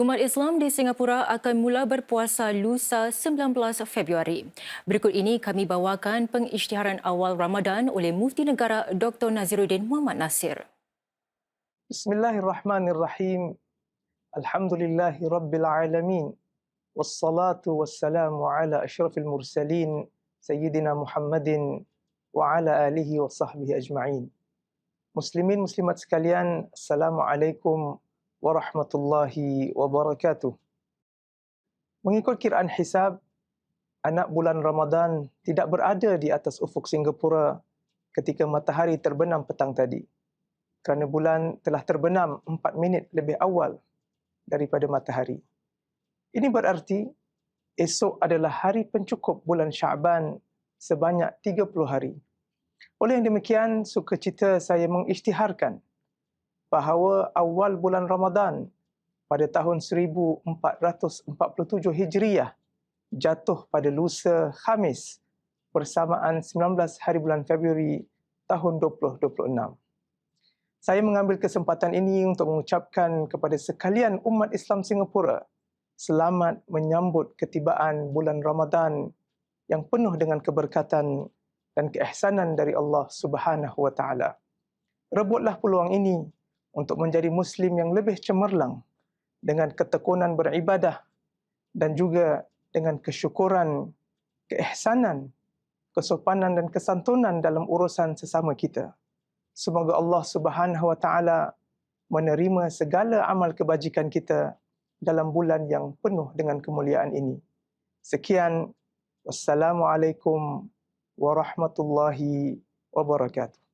Umat Islam di Singapura akan mula berpuasa lusa 19 Februari. Berikut ini kami bawakan pengisytiharan awal Ramadan oleh Mufti Negara Dr. Naziruddin Muhammad Nasir. Bismillahirrahmanirrahim. Alhamdulillahi Rabbil Alamin. Wassalatu wassalamu ala ashrafil mursalin Sayyidina Muhammadin wa ala alihi wa sahbihi ajma'in. Muslimin, muslimat sekalian, Assalamualaikum warahmatullahi wabarakatuh. Mengikut kiraan hisab, anak bulan Ramadan tidak berada di atas ufuk Singapura ketika matahari terbenam petang tadi. Kerana bulan telah terbenam 4 minit lebih awal daripada matahari. Ini berarti esok adalah hari pencukup bulan Syaban sebanyak 30 hari. Oleh yang demikian, sukacita saya mengisytiharkan bahawa awal bulan Ramadan pada tahun 1447 Hijriah jatuh pada lusa Khamis bersamaan 19 hari bulan Februari tahun 2026. Saya mengambil kesempatan ini untuk mengucapkan kepada sekalian umat Islam Singapura selamat menyambut ketibaan bulan Ramadan yang penuh dengan keberkatan dan keihsanan dari Allah Subhanahu wa taala. Rebutlah peluang ini untuk menjadi muslim yang lebih cemerlang dengan ketekunan beribadah dan juga dengan kesyukuran, keihsanan, kesopanan dan kesantunan dalam urusan sesama kita. Semoga Allah Subhanahu wa taala menerima segala amal kebajikan kita dalam bulan yang penuh dengan kemuliaan ini. Sekian wassalamualaikum warahmatullahi wabarakatuh.